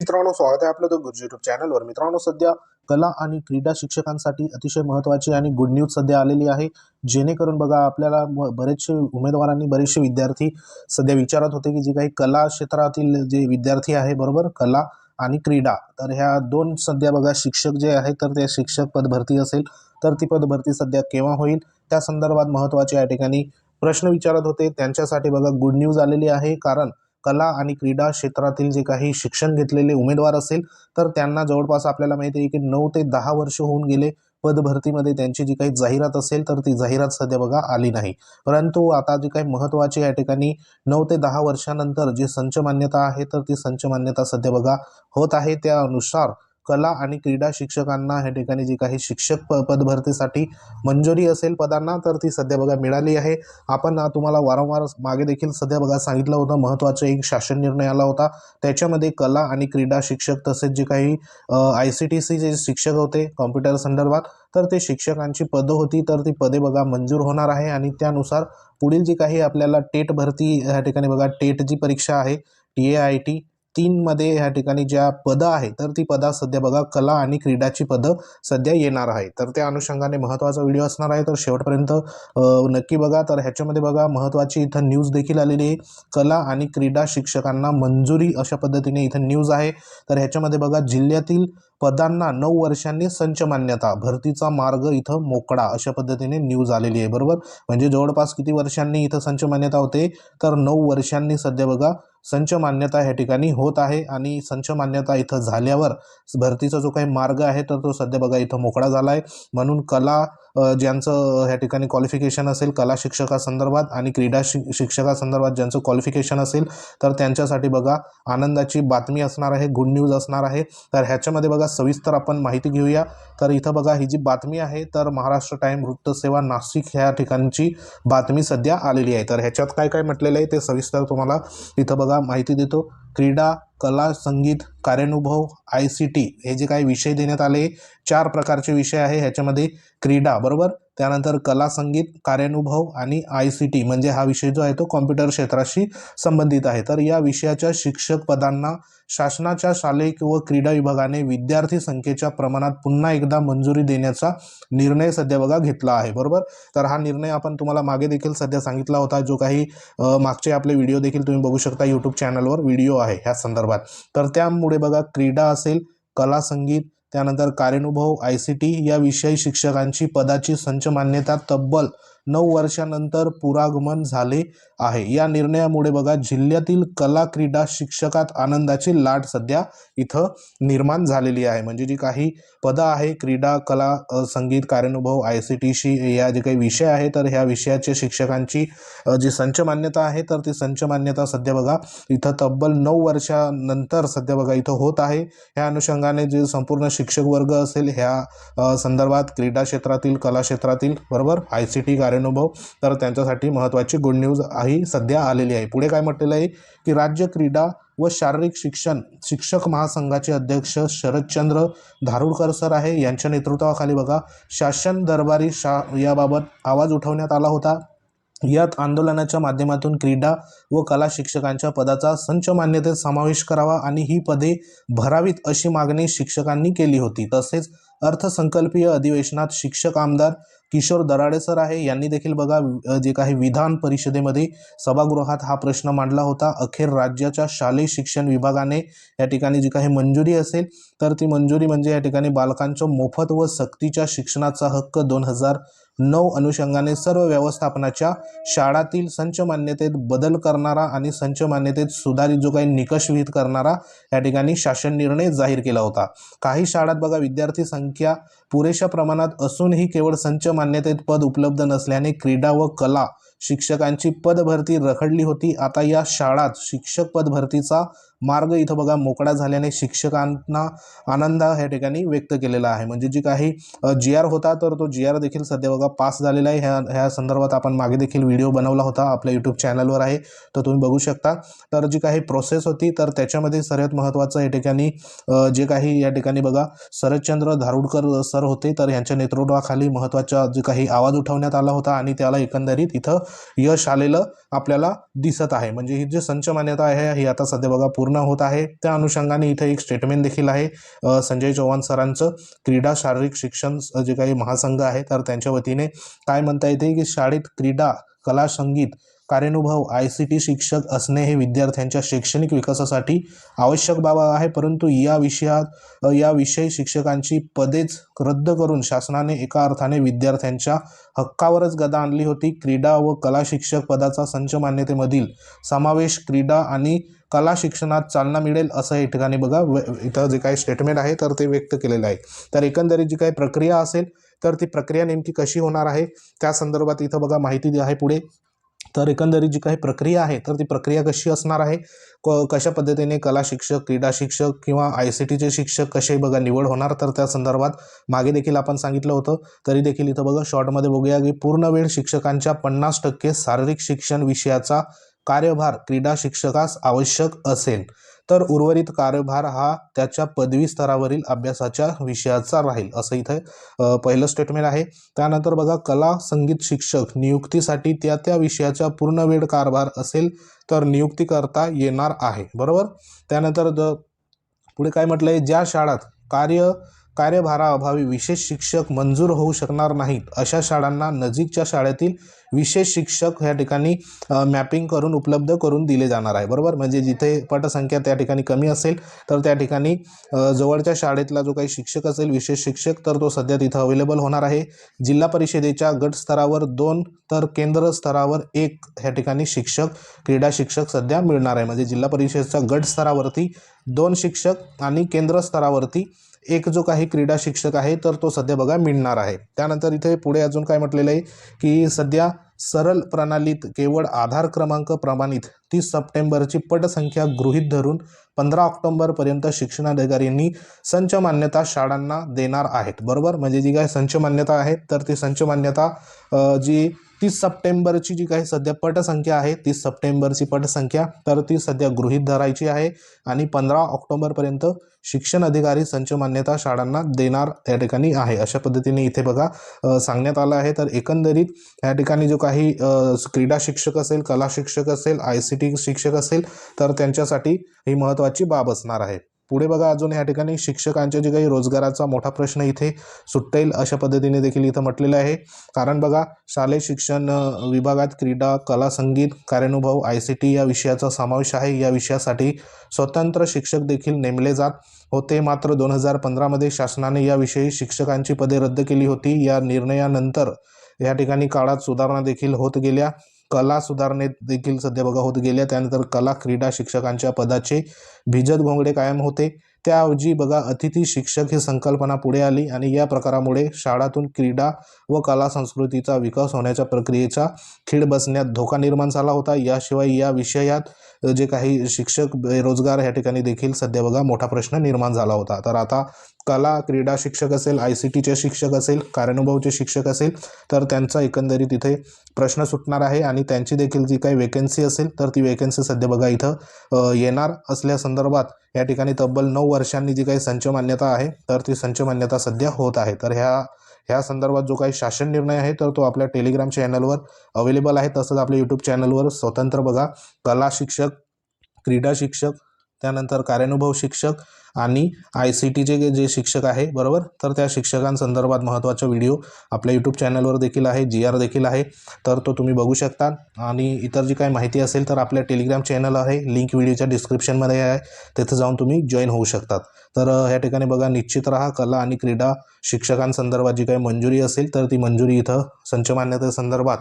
मित्रांनो स्वागत आहे आपलं तो गुरुजी युट्यूब चॅनलवर मित्रांनो सध्या कला आणि क्रीडा शिक्षकांसाठी अतिशय महत्त्वाची आणि गुड न्यूज सध्या आलेली आहे. जेणेकरून बघा आपल्याला म- बरेचसे उमेदवारांनी बरेचसे विद्यार्थी सध्या विचारत होते की जे काही कला क्षेत्रातील जे विद्यार्थी आहे बरोबर? कला आणि क्रीडा. तर ह्या दोन सध्या बघा शिक्षक जे आहेत तर ते शिक्षक पदभरती असेल तर ती पदभरती सध्या केव्हा होईल? त्या संदर्भात महत्त्वाचे या ठिकाणी प्रश्न विचारत होते. त्यांच्यासाठी बघा गुड न्यूज आलेली आहे. कारण कला आणि क्रीडा क्षेत्रातील जे काही शिक्षण घेतलेले उमेदवार असेल तर त्यांना जवळपास आपल्याला माहिती आहे की नऊ ते दहा वर्ष होऊन गेले पदभरतीमध्ये त्यांची जी काही जाहिरात असेल तर ती जाहिरात सध्या बघा आली नाही. परंतु आता जी काही महत्त्वाची या ठिकाणी नऊ ते दहा वर्षानंतर जी संचमान्यता आहे तर ती संचमान्यता सध्या बघा होत आहे. त्यानुसार कला आणि क्रीडा शिक्षकांना ह्या ठिकाणी जी काही शिक्षक प पदभरतीसाठी मंजुरी असेल पदांना तर ती सध्या बघा मिळाली आहे. आपण तुम्हाला वारंवार मागे देखील सध्या बघा सांगितलं होतं महत्त्वाचा एक शासन निर्णय आला होता. त्याच्यामध्ये कला आणि क्रीडा शिक्षक तसेच जे काही आय सी टी सी जे शिक्षक होते कॉम्प्युटर संदर्भात तर ते शिक्षकांची पदं होती तर ती पदे बघा मंजूर होणार आहे. आणि त्यानुसार पुढील जी काही आपल्याला टेट भरती ह्या ठिकाणी बघा टेट जी परीक्षा आहे टी ए आय टी. तीनमध्ये ह्या ठिकाणी ज्या पदं आहेत तर ती पदा सध्या बघा कला आणि क्रीडाची पदं सध्या येणार आहे तर त्या अनुषंगाने महत्त्वाचा व्हिडिओ असणार आहे तर शेवटपर्यंत नक्की बघा. तर ह्याच्यामध्ये बघा महत्त्वाची इथं न्यूज देखील आलेली आहे. कला आणि क्रीडा शिक्षकांना मंजुरी अशा पद्धतीने इथं न्यूज आहे. तर ह्याच्यामध्ये बघा जिल्ह्यातील पदांना नऊ वर्षांनी संच मान्यता भरतीचा मार्ग इथं मोकळा अशा पद्धतीने न्यूज आलेली आहे बरोबर? म्हणजे जवळपास किती वर्षांनी इथं संच मान्यता होते? तर नऊ वर्षांनी सध्या बघा संच मान्यता ह्या ठिकाणी होत आहे आणि संच मान्यता इथं झाल्यावर भरतीचा जो काही मार्ग आहे तर तो सध्या बघा इथं मोकळा झाला आहे म्हणून कला ज्यांचं ह्या ठिकाणी क्वालिफिकेशन असेल कला शिक्षकासंदर्भात आणि क्रीडा शि शिक्षकासंदर्भात ज्यांचं क्वालिफिकेशन असेल तर त्यांच्यासाठी बघा आनंदाची बातमी असणार आहे गुड न्यूज असणार आहे. तर ह्याच्यामध्ये बघा सविस्तर आपण माहिती घेऊया. तर इथं बघा ही जी बातमी आहे तर महाराष्ट्र टाईम वृत्तसेवा नाशिक ह्या ठिकाणची बातमी सध्या आलेली आहे. तर ह्याच्यात काय काय म्हटलेलं आहे ते सविस्तर तुम्हाला इथं बघा माहिती देतो. क्रीडा कला संगीत कार्यानुभव आय सी टी हे जे काही विषय देण्यात आले चार प्रकारचे विषय आहे. ह्याच्यामध्ये क्रीडा बरोबर? त्यानंतर कला संगीत कार्यानुभव आणि आय सी टी म्हणजे हा विषय जो आहे तो कॉम्प्युटर क्षेत्राशी संबंधित आहे. तर या विषयाच्या शिक्षक पदांना शासनाच्या शालेय किंवा क्रीडा विभागाने विद्यार्थी संख्येच्या प्रमाणात पुन्हा एकदा मंजुरी देण्याचा निर्णय सध्या बघा घेतला आहे. बरोबर? तर हा निर्णय आपण तुम्हाला मागे देखील सध्या सांगितला होता. जो काही मागचे आपले व्हिडिओ देखील तुम्ही बघू शकता यूट्यूब चॅनलवर व्हिडिओ आहे ह्या संदर्भात. तर त्यामुळे बघा क्रीडा असेल कला संगीत त्यानंतर कार्यानुभव आय सी टी या विषयी शिक्षकांची पदाची संच मान्यता तब्बल नऊ वर्षानंतर पुरागमन झाले आहे. या निर्णयामुळे बघा जिल्ह्यातील कला क्रीडा शिक्षकात आनंदाची लाट सध्या इथं निर्माण झालेली आहे. म्हणजे जी काही पदं आहे क्रीडा कला संगीत कार्यानुभव आय सी टीशी या जे काही विषय आहे तर ह्या विषयाच्या शिक्षकांची जी संच मान्यता आहे तर ती संच मान्यता सध्या बघा इथं तब्बल नऊ वर्षानंतर सध्या बघा इथं होत आहे. ह्या अनुषंगाने जे संपूर्ण शिक्षक वर्ग असेल ह्या संदर्भात क्रीडा क्षेत्रातील कला क्षेत्रातील बरोबर आय सी टी कार्यानुभव तर त्यांच्यासाठी महत्त्वाची गुड न्यूज ही सध्या आलेली आहे. पुढे काय म्हटलेलं आहे? की राज्य क्रीडा व शारीरिक शिक्षण शिक्षक महासंघाचे अध्यक्ष शरदचंद्र धारुरकर सर आहे. यांच्या नेतृत्वाखाली बघा शासन दरबारी शा याबाबत आवाज उठवण्यात आला होता. यात आंदोलनाच्या माध्यमातून क्रीडा व कला शिक्षकांच्या पदाचा संच मान्यतेत समावेश करावा आणि ही पदे भरावीत अशी मागणी शिक्षकांनी केली होती. तसेच अर्थसंकल्पीय अधिवेशनात शिक्षक आमदार किशोर दराडे सर आहे. यांनी देखील बघा जे काही विधान परिषदेमध्ये सभागृहात हा प्रश्न मांडला होता. अखेर राज्याच्या शालेय शिक्षण विभागाने या ठिकाणी जी काही मंजुरी असेल तर ती मंजुरी म्हणजे या ठिकाणी बालकांच्या मोफत व सक्तीच्या शिक्षणाचा हक्क दोन हजार नऊ अनुषंगाने सर्व व्यवस्थापनाच्या शाळातील संच मान्यतेत बदल करणारा आणि संच मान्यतेत सुधारित जो काही निकष विहित करणारा या ठिकाणी शासन निर्णय जाहीर केला होता. काही शाळात बघा विद्यार्थी संख्या पुरेशा प्रमाणात असूनही केवळ संच मान्यतेत पद उपलब्ध नसल्याने क्रीडा व कला शिक्षकांची पदभरती रखडली होती. आता या शाळात शिक्षक पदभरतीचा मार्ग इथं बघा मोकळा झाल्याने शिक्षकांना आनंद ह्या ठिकाणी व्यक्त केलेला आहे. म्हणजे जी काही जी आर होता तर तो जी आर देखील सध्या बघा पास झालेला आहे. ह्या ह्या संदर्भात आपण मागे देखील व्हिडिओ बनवला होता. आपल्या यूट्यूब चॅनलवर आहे. तर तुम्ही बघू शकता. तर जी काही प्रोसेस होती तर त्याच्यामध्ये सर्वात महत्त्वाचं या ठिकाणी जे काही या ठिकाणी बघा शरदचंद्र धारुडकर सर होते. तर यांच्या नेतृत्वाखाली महत्त्वाचा जे काही आवाज उठवण्यात आला होता आणि त्याला एकंदरीत इथं यश आलेलं आपल्याला दिसत आहे. म्हणजे ही जी संच मान्यता आहे ही आता सध्या बघा पूर्ण होत आहे. त्या अनुषंगाने इथे एक स्टेटमेंट देखील आहे. संजय चव्हाण सरांचं क्रीडा शारीरिक शिक्षण जे काही महासंघ आहे तर त्यांच्या वतीने काय म्हणता येते की शाळेत क्रीडा कला संगीत कार्यानुभव आय सी टी शिक्षक असणे हे विद्यार्थ्यांच्या शैक्षणिक विकासासाठी आवश्यक बाब आहे. परंतु या विषयात या विषयी शिक्षकांची पदेच रद्द करून शासनाने एका अर्थाने विद्यार्थ्यांच्या हक्कावरच गदा आणली होती. क्रीडा व कला शिक्षक पदाचा संच मान्यतेमधील समावेश क्रीडा आणि कला शिक्षणात चालना मिळेल असं या ठिकाणी बघा. व- इथं जे काही स्टेटमेंट आहे तर ते व्यक्त केलेलं आहे. तर एकंदरीत जी काही प्रक्रिया असेल तर ती प्रक्रिया नेमकी कशी होणार आहे त्या संदर्भात इथं बघा माहिती आहे पुढे. तर एकंदरीत जी काही प्रक्रिया आहे तर ती प्रक्रिया कशी असणार आहे? क कशा पद्धतीने कला शिक्षक क्रीडा शिक्षक किंवा आय सी टीचे शिक्षक कसे बघा निवड होणार? तर त्या संदर्भात मागे देखील आपण सांगितलं होतं. तरी देखील इथं बघा शॉर्टमध्ये बघूया की पूर्ण वेळ शिक्षकांच्या पन्नास टक्के शारीरिक शिक्षण विषयाचा कार्यभार क्रीडा शिक्षकास आवश्यक असेल. तर उर्वरित कार्यभार हा त्याच्या पदवी स्तरावरील अभ्यासाच्या विषयाचा राहील असं इथे पहिलं स्टेटमेंट आहे. त्यानंतर बघा कला संगीत शिक्षक नियुक्तीसाठी त्या त्या विषयाचा पूर्ण वेळ कारभार असेल तर नियुक्ती करता येणार आहे बरोबर? त्यानंतर द पुढे काय म्हटलंय? ज्या शाळात कार्य कार्यभाराअभावी विशेष शिक्षक मंजूर होऊ शकणार नाहीत. अशा शाळांना नजीकच्या शाळेतील विशेष शिक्षक ह्या ठिकाणी मॅपिंग करून उपलब्ध करून दिले जाणार आहे. बरोबर? म्हणजे जिथे पटसंख्या त्या ठिकाणी कमी असेल तर त्या ठिकाणी जवळच्या शाळेतला जो काही शिक्षक असेल विशेष शिक्षक तर तो सध्या तिथं अवेलेबल होणार आहे. जिल्हा परिषदेच्या गट स्तरावर दोन तर केंद्र स्तरावर एक ह्या ठिकाणी शिक्षक क्रीडा शिक्षक सध्या मिळणार आहे. म्हणजे जिल्हा परिषदेच्या गट स्तरावरती दोन शिक्षक आणि केंद्र स्तरावरती एक जो काही क्रीडा शिक्षक आहे तर तो सध्या बघा मिळणार आहे. त्यानंतर इथे पुढे अजून काय म्हटलेलं आहे की सध्या सरळ प्रणालीत केवळ आधार क्रमांक प्रमाणित तीस सप्टेंबरची पटसंख्या गृहीत धरून पंधरा ऑक्टोंबरपर्यंत शिक्षणाधिकाऱ्यांनी संच मान्यता शाळांना देणार आहेत. बरोबर? म्हणजे जी काय संच मान्यता आहे तर ती संच मान्यता जी तीस सप्टेंबरची जी काही सध्या पटसंख्या आहे तीस सप्टेंबरची पटसंख्या तर ती सध्या गृहीत धरायची आहे आणि पंधरा ऑक्टोबरपर्यंत शिक्षण अधिकारी संच मान्यता शाळांना देणार या ठिकाणी आहे. अशा पद्धतीने इथे बघा सांगण्यात आलं आहे. तर एकंदरीत या ठिकाणी जो काही क्रीडा शिक्षक असेल कला शिक्षक असेल आय सी टी शिक्षक असेल तर त्यांच्यासाठी ही महत्त्वाची बाब असणार आहे. पुढे बघा अजून या ठिकाणी शिक्षकांच्या जे काही रोजगाराचा मोठा प्रश्न इथे सुटेल अशा पद्धतीने देखील इथं म्हटलेलं आहे. कारण बघा शालेय शिक्षण विभागात क्रीडा कला संगीत कार्यानुभव आय सी टी या विषयाचा समावेश आहे. या विषयासाठी स्वतंत्र शिक्षक देखील नेमले जात होते. मात्र दोन हजार पंधरामध्ये शासनाने याविषयी शिक्षकांची पदे रद्द केली होती. या निर्णयानंतर या ठिकाणी काळात सुधारणा देखील होत गेल्या. कला सुधारणेत देखील सध्या बघा होत गेल्या. त्यानंतर कला क्रीडा शिक्षकांच्या पदाचे भिजत घोंगडे कायम होते. त्याऐवजी बघा अतिथी शिक्षक ही संकल्पना पुढे आली आणि या प्रकारामुळे शाळातून क्रीडा व कला संस्कृतीचा विकास होण्याच्या प्रक्रियेचा खीड बसण्यात धोका निर्माण झाला होता. याशिवाय या विषयात जे काही शिक्षक बेरोजगार या ठिकाणी देखील सध्या बघा मोठा प्रश्न निर्माण झाला होता. तर आता कला क्रीडा शिक्षक असेल आय सी टीचे शिक्षक असेल कार्यानुभवचे शिक्षक असेल तर त्यांचा एकंदरीत इथे प्रश्न सुटणार आहे आणि त्यांची देखील जी काही वेकेन्सी असेल तर ती वेकेन्सी सध्या बघा इथं येणार येणार असल्यासंदर्भात या ठिकाणी तब्बल नऊ वर्षांनी जी काही संच मान्यता आहे तर ती संच मान्यता सध्या होत आहे. तर ह्या ह्या संदर्भात जो काही शासन निर्णय आहे तर तो आपल्या टेलिग्राम चॅनलवर अवेलेबल आहे. तसंच आपल्या यूट्यूब चॅनलवर स्वतंत्र बघा. कला शिक्षक क्रीडा शिक्षक त्यानंतर कार्यानुभव शिक्षक आणि आय सी टीचे जे शिक्षक आहे बरोबर? तर त्या शिक्षकांसंदर्भात महत्त्वाचा व्हिडिओ आपल्या यूट्यूब चॅनलवर देखील आहे जी आर देखील आहे. तर तो तुम्ही बघू शकता. आणि इतर जी काही माहिती असेल तर आपल्या टेलिग्राम चॅनल आहे. लिंक व्हिडिओच्या डिस्क्रिप्शनमध्ये आहे. तिथे जाऊन तुम्ही जॉईन होऊ शकतात. तर ह्या ठिकाणी बघा निश्चित राहा. कला आणि क्रीडा शिक्षकांसंदर्भात जी काही मंजुरी असेल तर ती मंजुरी इथं संच मान्यतेसंदर्भात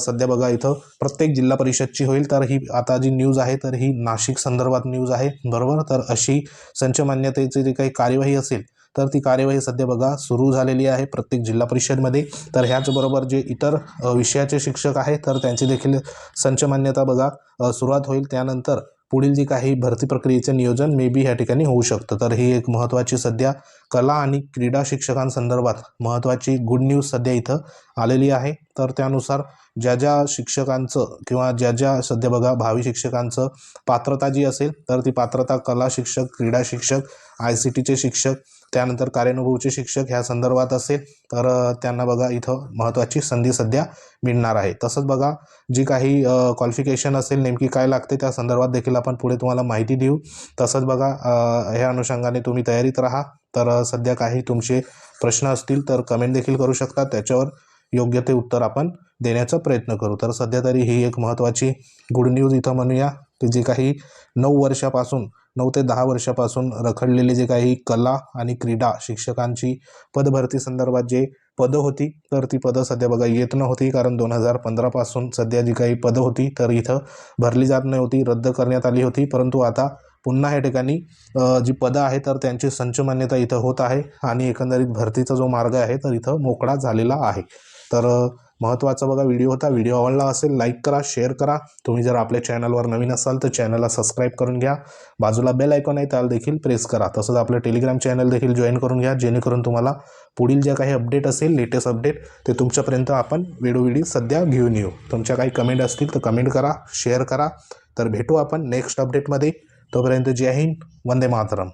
सध्या बघा इथं प्रत्येक जिल्हा परिषदची होईल. तर ही आता जी न्यूज आहे तर ही नाशिक संदर्भात न्यूज आहे. बरोबर? तर अशी संच मान्यतेची जी काही कार्यवाही असेल तर ती कार्यवाही सध्या बघा सुरू झालेली आहे प्रत्येक जिल्हा परिषदमध्ये. तर ह्याचबरोबर जे इतर विषयाचे शिक्षक आहेत तर त्यांची देखील संच मान्यता बघा सुरुवात होईल. त्यानंतर पुढील जी काही भरती प्रक्रियेचं नियोजन मे बी ह्या ठिकाणी होऊ शकतं. तर ही एक महत्त्वाची सध्या कला आणि क्रीडा शिक्षकांसंदर्भात महत्त्वाची गुड न्यूज सध्या इथं आलेली आहे. तर त्यानुसार ज्या ज्या शिक्षकांचं किंवा ज्या ज्या सध्या बघा भावी शिक्षकांचं पात्रता जी असेल तर ती पात्रता कला शिक्षक क्रीडा शिक्षक आय सी टीचे शिक्षक त्यानंतर कार्यानुभवचे शिक्षक ह्या संदर्भात असेल तर त्यांना बघा इथं महत्त्वाची संधी सध्या मिळणार आहे. तसंच बघा जी काही क्वालिफिकेशन असेल नेमकी काय लागते त्या संदर्भात देखील आपण पुढे तुम्हाला माहिती देऊ. तसंच बघा ह्या अनुषंगाने तुम्ही तयारीत राहा. तर सध्या काही तुमचे प्रश्न असतील तर कमेंट देखील करू शकता. त्याच्यावर योग्य ते उत्तर आपण देण्याचा प्रयत्न करू. तर सध्या तरी ही एक महत्त्वाची गुड न्यूज इथं म्हणूया. की जे काही नऊ वर्षापासून नऊ ते दहा वर्षापासून रखडलेले जे काही कला आणि क्रीडा शिक्षकांची पदभरती संदर्भात जे पदं होती तर ती पदं सध्या बघा येत नव्हती. कारण दोन हजार पंधरापासून सध्या जी काही पदं होती तर इथं भरली जात नव्हती रद्द करण्यात आली होती. परंतु आता पुन्हा या ठिकाणी जी पदं आहे तर त्यांची संच मान्यता इथं होत आहे आणि एकंदरीत भरतीचा जो मार्ग आहे तर इथं मोकळा झालेला आहे. तर महत्त्वाचा बघा व्हिडिओ होता. व्हिडिओ आवडला असेल लाईक करा शेअर करा. तुम्ही जर आपल्या चॅनलवर नवीन असाल तर चॅनलला सबस्क्राईब करून घ्या. बाजूला बेल आयकॉन आहे त्याला देखील प्रेस करा. तसंच आपलं टेलिग्राम चॅनल देखील जॉईन करून घ्या जेणेकरून तुम्हाला पुढील ज्या काही अपडेट असेल लेटेस्ट अपडेट ते तुमच्यापर्यंत आपण वेळोवेळी सध्या घेऊन येऊ. तुमच्या काही कमेंट असतील तर कमेंट करा शेअर करा. तर भेटू आपण नेक्स्ट अपडेटमध्ये तोपर्यंत जय हिंद वंदे मातरम.